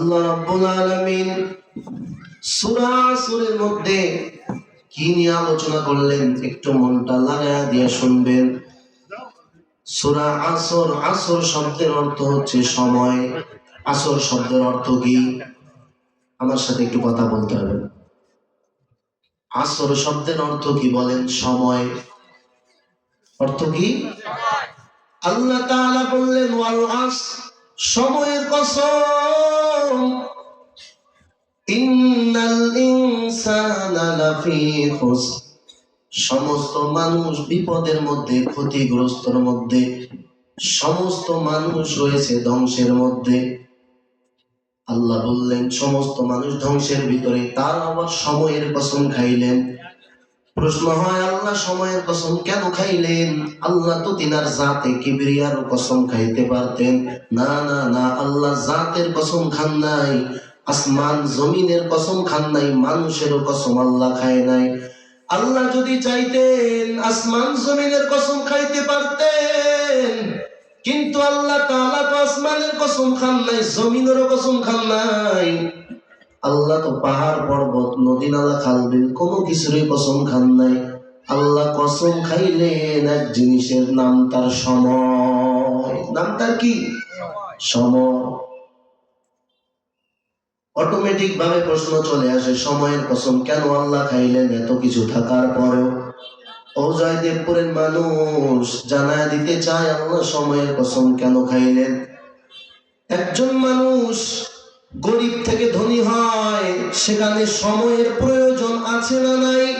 আল্লাহ রাব্বুল আলামিন সূরা সূরের মধ্যে কি নিয়ে আলোচনা করলেন একটু মনটা লাগায়া শুনবেন। সূরা আসর আসর শব্দের অর্থ হচ্ছে সময়। আসর শব্দের অর্থ কি? আমার সাথে একটু কথা বলতে হবে। আসর শব্দের অর্থ কি বলেন? সময়। অর্থ কি? আল্লাহ তাআলা বললেন, ওয়াল আস, সময়ের কসম সমস্ত মানুষ বিপদের মধ্যে, ক্ষতিগ্রস্তর মধ্যে, সমস্ত মানুষ রয়েছে ধ্বংসের মধ্যে। আল্লাহ বললেন, সমস্ত মানুষ ধ্বংসের ভিতরে, তার আবার সময়ের কসম খাইলেন। প্রশ্ন হয়, আল্লাহ সময়ের কসম কেন খাইলেন? আল্লাহ তো তিনার জাতে কিবরিয়ার কসম খাইতে পারতেন। না না না, আল্লাহ জাতের কসম খান নাই, আসমান জমিনের কসম খান নাই, মানুষেরও কসম আল্লাহ খায় নাই। আল্লাহ যদি চাইতেন আসমান জমিনের কসম খাইতে পারতেন, কিন্তু আল্লাহ তাআলা তো আসমানের কসম খান নাই, জমিনেরও কসম খান নাই। আল্লাহ তো পাহাড়, পর্বত, নদী, নালা, খাল, বিল কোনো কিছুরই কসম খান নাই। আল্লাহ কসম খাইলেন এক জিনিসের নাম তার সময়। নাম তার কি? সময়। অটোমেটিক ভাবে প্রশ্ন চলে আসে, সময়ের কসম কেন আল্লাহ খাইলেন এত কিছু থাকার পরেও? ও জয়দেবপুরের মানুষ জানায় দিতে চায়, আল্লাহ সময়ের কসম কেন খাইলেন? একজন মানুষ গরিব থেকে ধনী হয়, সেখানে সময়ের প্রয়োজন আছে না নাই?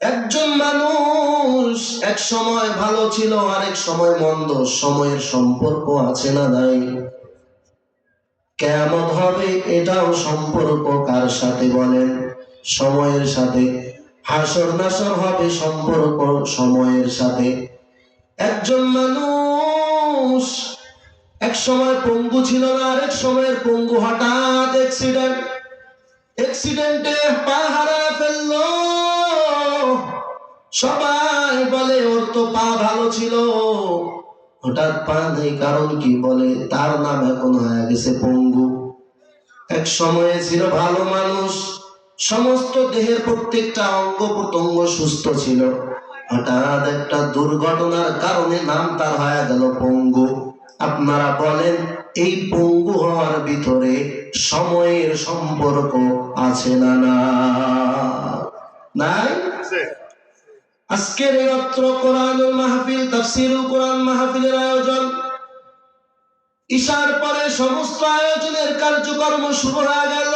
একজন মানুষ এক সময় ভালো ছিল, আরেক সময় মন্দ, সময়ের সম্পর্ক আছে না নাই? কেমন হবে, এটাও সম্পর্ক কার সাথে বলেন? সময়ের সাথে। হাসর নাসর হবে সম্পর্ক সময়ের সাথে। একজন মানুষ এক সময় পঙ্গু ছিল না আরেক সময়ের পঙ্গু হঠাৎ অ্যাক্সিডেন্ট অ্যাক্সিডেন্টে পা হারা ফেলল। সবাই বলে, ওর তো পা ভালো ছিল। হঠাৎ পা নেই, কারণ কি বলে? তার নাম এখন হয়ে গেছে পঙ্গু। এক সময়ে ছিল ভালো মানুষ। সমস্ত দেহের প্রত্যেকটা অঙ্গ প্রত্যঙ্গ সুস্থ ছিল। হঠাৎ একটা দুর্ঘটনার কারণে নাম তার হয়ে গেল পঙ্গু। আপনারা বলেন এই পঙ্গু হওয়ার ভিতরে সময়ের সম্পর্ক আছে না না? নাই? আজকের এই অত্র কোরআনুল মাহফিল তাফসিরুল কোরআন মাহফিলের আয়োজন। ঈশার পরে সমস্ত আয়োজনের কার্যক্রম শুরু হয়ে গেল।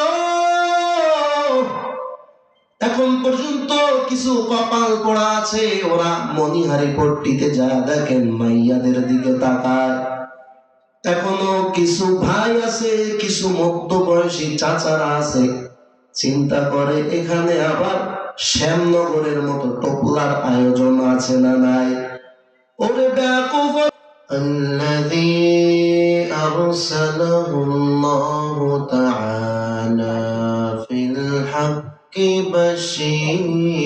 এখন পর্যন্ত কিছু কপাল পড়া আছে ওরা মনিহারি পট্টিতে যা দেখেন মাইয়াদের দিকে তাকায়। এখনো কিছু ভাই আছে কিছু মধ্য বয়সী চাচারা আছে চিন্তা করে এখানে আবার শ্যামনগরের মতো টপলার আয়োজন আছে না নাই ওরে ব্যাকুফ الذي أرسله الله تعالى في الحق بشيرا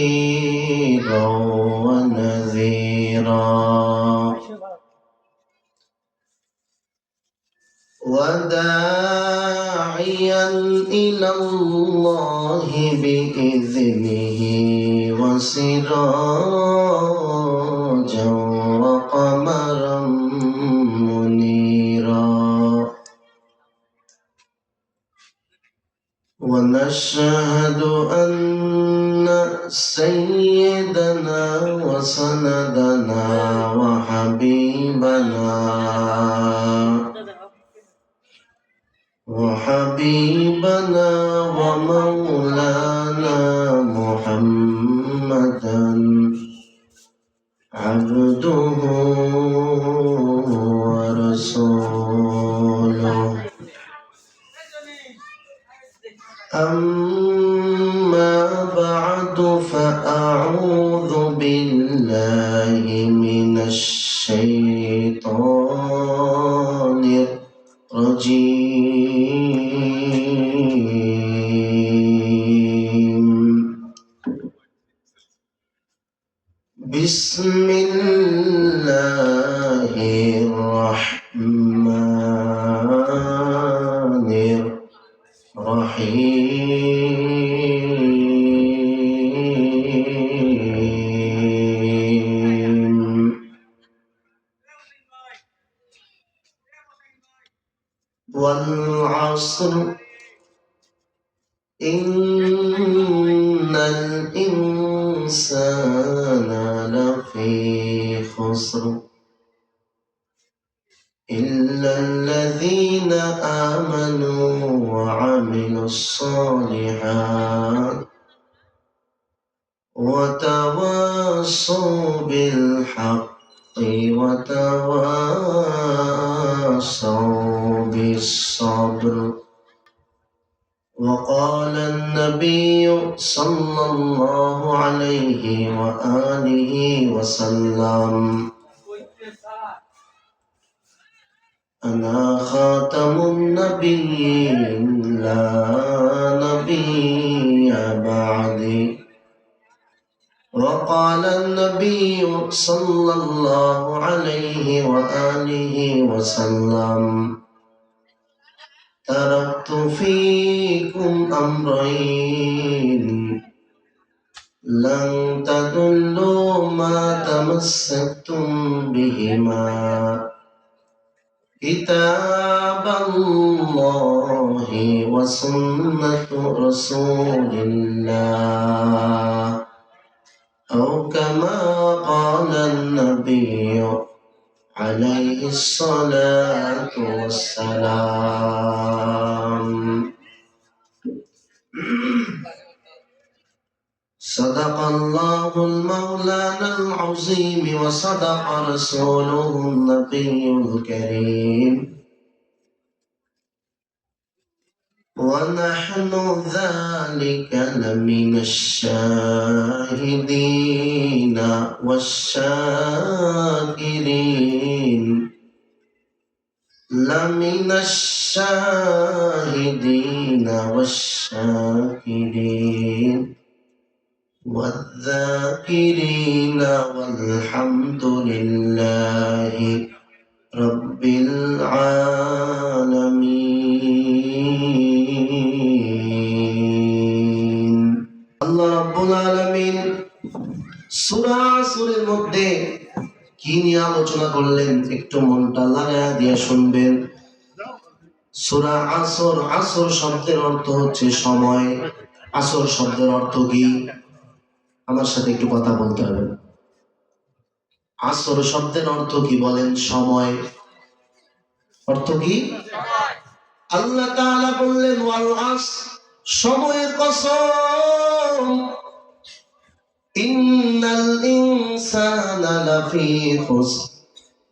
وداعيا إلى الله بإذنه وسراجا وقمرا منيرا. ونشهد أن سيدنا وسندنا وحبيبنا وحبيبنا ومولانا محمدا عبده ورسوله. أما خسر إلا الذين آمنوا وعملوا الصالحات وتواصوا بالحق وتواصوا بالصبر. وقال النبي صلى الله عليه وآله وسلم أنا خاتم النبيين لا نبي بعدي. وقال النبي صلى الله عليه وآله وسلم تركت فيكم أمرين. لن تضلوا ما تمسكتم بهما. كتاب الله وسنة رسول الله. أو كما قال النبي عليه الصلاة والسلام. صدق الله المولانا العظيم وصدق رسوله النبي الكريم. ونحن ذلك لمن الشاهدين والشاكرين. لمن الشاهدين والشاكرين. والذاكرين والحمد لله رب العالمين আল্লাহ রাব্বুল আলামিন সূরা আসরের মধ্যে কি নিয়ে আলোচনা করলেন একটু মনটা লাগায়া দিয়ে শুনবেন সূরা আসর আসর শব্দের অর্থ হচ্ছে সময় আসর শব্দের অর্থ কি আমার সাথে একটু কথা বলতে হবে। আসর শব্দের অর্থ কি বলেন? সময়। অর্থ কি? আল্লাহ তাআলা বললেন, ওয়াল আস সময়ের কসম। ইন্নাল ইনসানা লাফি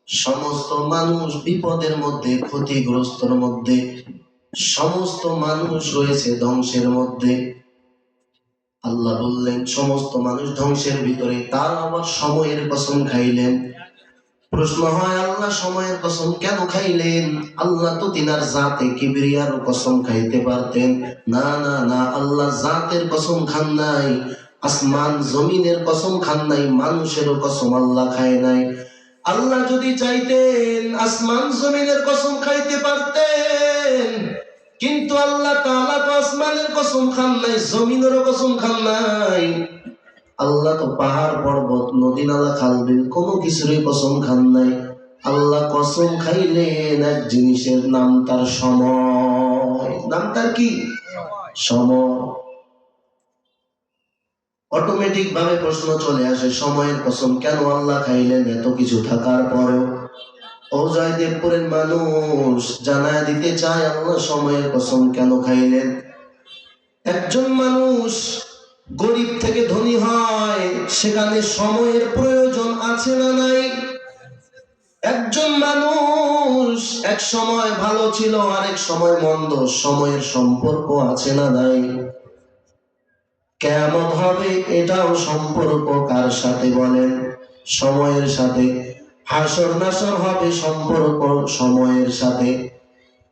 সমস্ত মানুষ বিপদের মধ্যে, ক্ষতিগ্রস্তর মধ্যে, সমস্ত মানুষ রয়েছে ধ্বংসের মধ্যে। আল্লাহ বললেন, সমস্ত মানুষ ধ্বংসের ভিতরে, তার আবার সময়ের কসম খাইলেন। প্রশ্ন হয়, আল্লাহ সময়ের কসম কেন খাইলেন? আল্লাহ তো তিনার জাতে কিবরিয়ার কসম খাইতে পারতেন। না না না, আল্লাহ জাতের কসম খান নাই, আসমান জমিনের কসম খান নাই, মানুষেরও কসম আল্লাহ খায় নাই। আল্লাহ যদি চাইতেন, আসমান জমিনের কসম খাইতে পারতেন। কিন্তু আল্লাহ তাআলা তো আসমানের কসম খান নাই, জমিনেরও কসম খান নাই। আল্লাহ তো পাহাড়, পর্বত, নদী, নালা, খাল, বিল, কোনো কিছুরই কসম খান নাই। আল্লাহ কসম খাইলেন এক জিনিসের নাম তার সময়। নাম তার কি? সময়। অটোমেটিক ভাবে প্রশ্ন চলে আসে, সময়ের কসম কেন আল্লাহ খাইলেন এত কিছু থাকার পরেও? ও জয়দেবপুরের মানুষ জানায় দিতে চায় আল্লাহ সময়ের কসম কেন খাইলেন? একজন মানুষ গরিব থেকে ধনী হয়, সেখানে সময়ের প্রয়োজন আছে না নাই? একজন মানুষ এক সময় ভালো ছিল, আরেক সময় মন্দ, সময়ের সম্পর্ক আছে না নাই? কেমন হবে এটাও সম্পর্ক কার সাথে বলেন? সময়ের সাথে হাসর নাসর হবে সম্পর্ক সময়ের সাথে।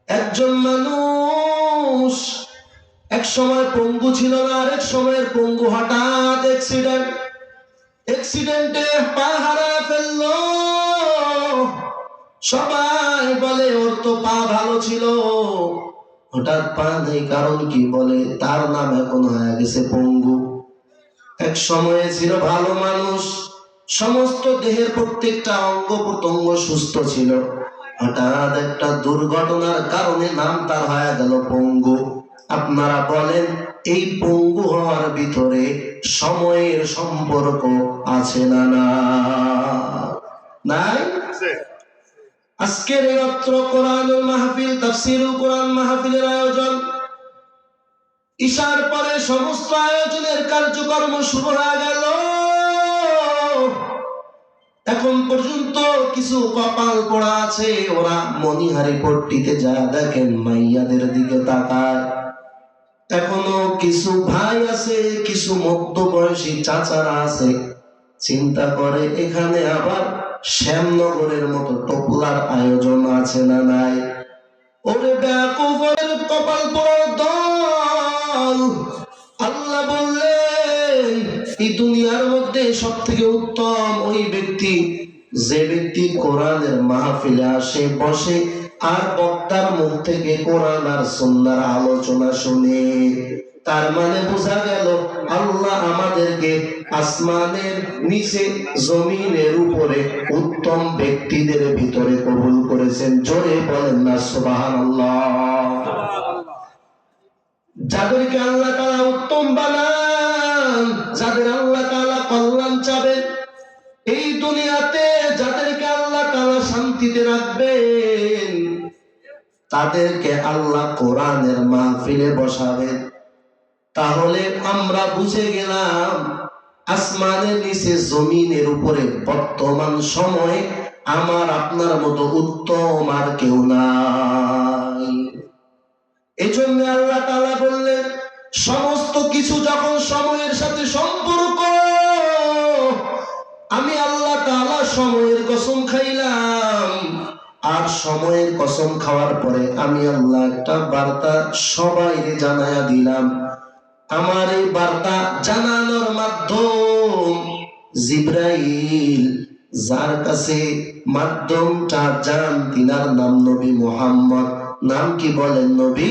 একজন মানুষ এক সময় পঙ্গু ছিল না আরেক সময়ের পঙ্গু হঠাৎ অ্যাক্সিডেন্ট অ্যাক্সিডেন্টে পা হারা ফেলল। সবাই বলে, ওর তো পা ভালো ছিল। হঠাৎ পা নেই, কারণ কি বলে? তার নাম এখন হয়ে গেছে পঙ্গু। এক সময়ে ছিল ভালো মানুষ। সমস্ত দেহের প্রত্যেকটা অঙ্গ প্রত্যঙ্গ সুস্থ ছিল। হঠাৎ একটা দুর্ঘটনার কারণে নাম তার হয়ে গেল পঙ্গু। আপনারা বলেন এই পঙ্গু হওয়ার ভিতরে সময়ের সম্পর্ক আছে না না? নাই? আজকের এই অত্র কোরআন মাহফিল তাফসিরুল কোরআন মাহফিলের আয়োজন। ঈশার পরে সমস্ত আয়োজনের কার্যক্রম শুরু হয়ে গেল। এখন পর্যন্ত কিছু কপাল পড়া আছে, ওরা মনিহারি পট্টিতে যা দেখেন মাইয়াদের দিকে তাকায়। এখনও কিছু ভাই আছে, কিছু মধ্যবয়সী চাচারা আছে। চিন্তা করে, এখানে আবার শ্যামনগরের মতো টপলার আয়োজন আছে না নাই? ওরে ব্যাকুফের কপাল পড়া এই দুনিয়ার মধ্যে সব থেকে উত্তম ওই ব্যক্তি যে ব্যক্তি কোরআনের মাহফিলে আসে, বসে আর বক্তার মুখ থেকে কোরআন আর সুন্নার আলোচনা শুনে। তার মানে বোঝা গেল, আল্লাহ আমাদেরকে আসমানের নিচে জমিনের উপরে উত্তম ব্যক্তিদের ভিতরে কবুল করেছেন। জোরে বলেন না, সুবহানাল্লাহ। যাদেরকে আল্লাহ তাআলা উত্তম বানান যাদের আল্লাহ তাআলা কল্যাণ চাবেন এই দুনিয়াতে যাদেরকে আল্লাহ তাআলা শান্তিতে রাখবেন, তাদেরকে আল্লাহ কোরআনের মাহফিলে বসাবেন। তাহলে আমরা বুঝে গেলাম, আসমানের নিচে জমিনের উপরে বর্তমান সময়ে আমার আপনার মতো উত্তম আর কেউ নাই। এই জন্য আল্লাহ তাআলা বললেন, সমস্ত কিছু যখন সময়ের সাথে সম্পর্ক, আমি আল্লাহ তাআলা সময়ের কসম খাইলাম। আর সময়ের কসম খাওয়ার পরে আমি আল্লাহ একটা বার্তা সবাইকে জানায়া দিলাম। আমার এই বার্তা জানানোর মাধ্যম জিব্রাইল, যার কাছে মাধ্যমটা যান তিনার নাম নবী মোহাম্মদ। নাম কি বলেন নবী?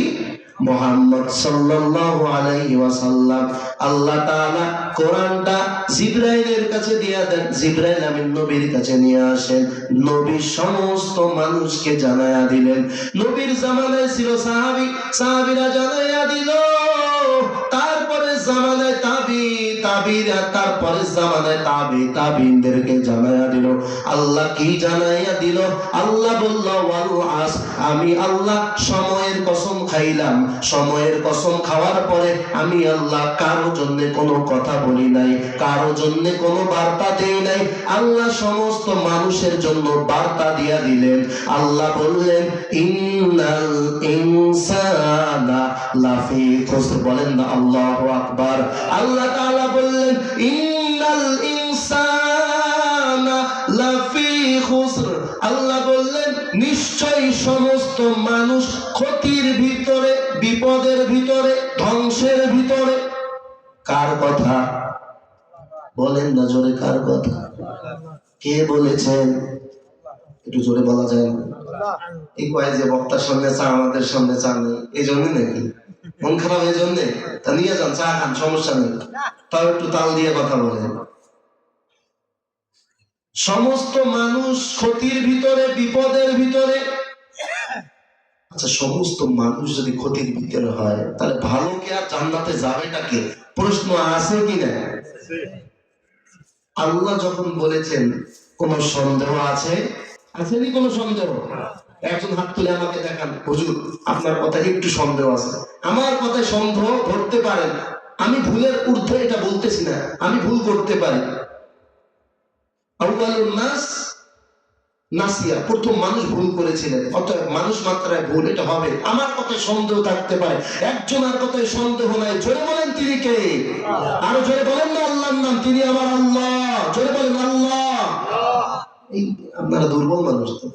মোহাম্মদ সাল্লাল্লাহু আলাইহি ওয়াসাল্লাম। আল্লাহ তাআলা কোরআনটা জিব্রাইলের কাছে দিয়া দেন, জিব্রাইল আমিন নবীর কাছে নিয়ে আসেন। নবী সমস্ত মানুষকে জানায়া দিলেন। নবীর জামানায় ছিল সাহাবী, সাহাবীরা জানাইয়া দিল, তারপরে জামানায় সময়ের কসম খাইলাম। সময়ের কসম খাওয়ার পরে আমি আল্লাহ কারও জন্য কোনো কথা বলি নাই, কারও জন্য কোনো বার্তা দেই নাই। আল্লাহ সমস্ত মানুষের জন্য বার্তা দিয়া দিলেন। আল্লাহ বললেন ইনসানা লাফি বলেন না, আল্লাহু আকবার। আল্লাহ তাআলা বললেন, ইন্নাল ইনসানা লাফি খুসর। আল্লাহ বললেন, নিশ্চয়ই সমস্ত মানুষ ক্ষতির ভিতরে, বিপদের ভিতরে, ধ্বংসের ভিতরে। কার কথা? বলেন না জোরে কার কথা? কে বলেছেন? একটু জোরে বলা যায় না। এই কয় যে বক্তার সামনে চা, আমাদের সামনে চা নেই। এই জন্য নাকি? মন খারাপ এই জন্যে? তা নিয়ে যান চা খান সমস্যা নেই। তাও একটু তাল দিয়ে কথা বলেন। সমস্ত মানুষ ক্ষতির ভিতরে বিপদের ভিতরে। আচ্ছা সমস্ত মানুষ যদি ক্ষতির ভিতরে হয় তাহলে ভালো কে আর জান্নাতে যাবেটাকে প্রশ্ন আছে কি না? আল্লাহ যখন বলেছেন কোন সন্দেহ আছে? আসেনি কোনো সন্দেহ? একজন হাত তুলে আমাকে দেখান, হুজুর, আপনার কথা একটু সন্দেহ আছে। আমার কথায় সন্দেহ ধরতে পারেন আমি ভুলের ঊর্ধ্বে এটা বলতেছি না, আমি ভুল করতে পারি। নাস, নাসিয়া, প্রথম মানুষ ভুল করেছিলেন, অতএব মানুষ মাত্রায় ভুল, এটা হবে। আমার কথায় সন্দেহ থাকতে পারে। একজন আর কথায় সন্দেহ নাই। জোরে বলেন তিনি কে? আরও জোরে বলেন না আল্লাহর নাম, তিনি আমার আল্লাহ। জোরে বলেন আল্লাহ। এই আপনারা দুর্বল মানুষ তো।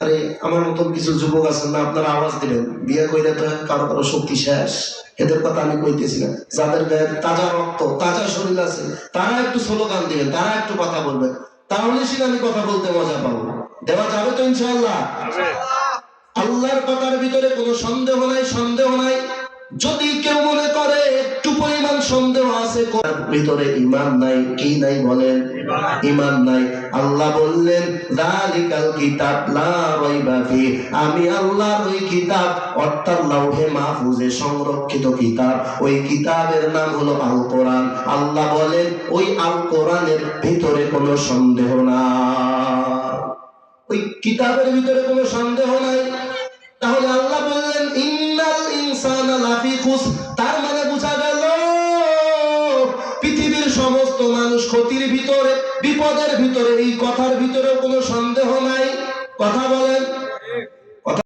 আরে আমার মতন কিছু যুবক আছেন না আপনারা আওয়াজ দিলেন। বিয়ে কইলে তো কারও কারও শক্তি শেষ। এদের কথা আমি কইতেছি না। যাদের গায়ে তাজা রক্ত তাজা শরীর আছে তারা একটু স্লোগান দিবেন তারা একটু কথা বলবেন। তাহলে সে আমি কথা বলতে মজা পাবো। দেওয়া যাবে তো ইনশাল্লাহ আল্লাহর কথার ভিতরে কোনো সন্দেহ নাই সন্দেহ নাই। যদি কেউ মনে করে, একটু পরিমাণ সন্দেহ আছে, তার ভিতরে ইমান নাই, কি নাই বলেন? ইমান নাই। আল্লাহ বললেন যালিকাল কিতাব, লা রাইবা ফি আমি আল্লাহর ওই কিতাব, অর্থাৎ লাউহে মাহফুজে সংরক্ষিত কিতাব, ওই কিতাবের নাম হলো আল কোরআন আল্লাহ বলেন, ওই আল কোরআনের ভিতরে কোনো সন্দেহ নাই। ওই কিতাবের ভিতরে কোনো সন্দেহ নাই। তাহলে আল্লাহ বললেন, ইন্নাল তার মানে বোঝা গেল, পৃথিবীর সমস্ত মানুষ ক্ষতির ভিতরে, বিপদের ভিতরে, এই কথার ভিতরে কোনো সন্দেহ নাই। কথা বলেন।